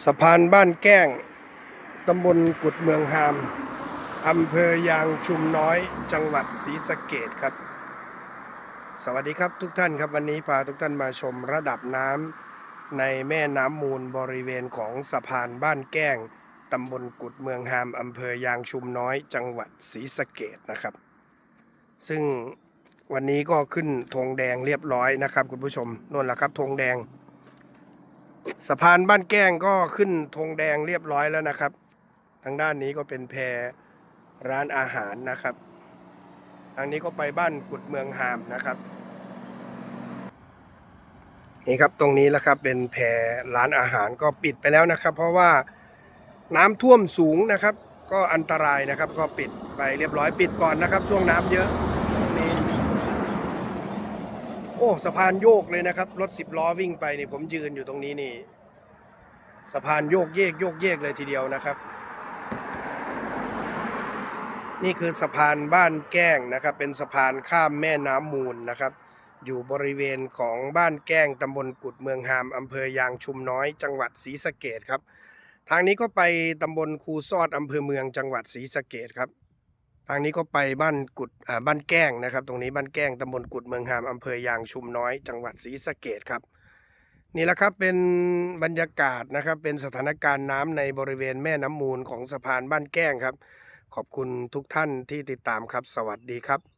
สะพานบ้านแก้ง ตำบลกุดเมืองฮาม อำเภอยางชุมน้อย จังหวัดศรีสะเกดครับ สวัสดีครับทุกท่านครับวันนี้พาทุกท่านมาชมระดับน้ำในแม่น้ำมูลบริเวณของสะพานบ้านแก้ง ตำบลกุดเมืองฮาม อำเภอยางชุมน้อย จังหวัดศรีสะเกดนะครับ ซึ่งวันนี้ก็ขึ้นธงแดงเรียบร้อยนะครับ คุณผู้ชมนั่นแหละครับธงแดง สะพานบ้านแก้งก็ขึ้นธงแดงเรียบร้อยแล้วนะครับ ทางด้านนี้ก็เป็นแพรร้านอาหารนะครับ ทางนี้ก็ไปบ้านกุดเมืองหามนะครับ นี่ครับตรงนี้แหละครับเป็นแพรร้านอาหารก็ปิดไปแล้วนะครับ เพราะว่าน้ำท่วมสูงนะครับ ก็อันตรายนะครับ ก็ปิดไปเรียบร้อยปิดก่อนนะครับ ช่วงน้ำเยอะ อ้สะพานโยกเลยนะครับ รถสิบล้อวิ่งไปนี่ผมยืนอยู่ตรงนี้นี่สะพานโยกเยกโยกเยกเลยทีเดียวนะครับ นี่คือสะพานบ้านแก้งนะครับ เป็นสะพานข้ามแม่น้ำมูลนะครับ อยู่บริเวณของบ้านแก้งตำบลกุดเมืองหามอำเภอยางชุมน้อย จังหวัดศรีสะเกดครับ ทางนี้ก็ไปตำบลคูซอดอำเภอเมืองจังหวัดศรีสะเกดครับ ทางนี้ก็ไปบ้านกุดอ่าบ้านแก้งนะครับ ตรงนี้บ้านแก้งตำบลกุดเมืองหามอำเภอยางชุมน้อย จังหวัดศรีสะเกดครับนี่แหละครับเป็นบรรยากาศนะครับเป็นสถานการณ์น้ำในบริเวณแม่น้ำมูลของสะพานบ้านแก้งครับ ขอบคุณทุกท่านที่ติดตามครับ สวัสดีครับ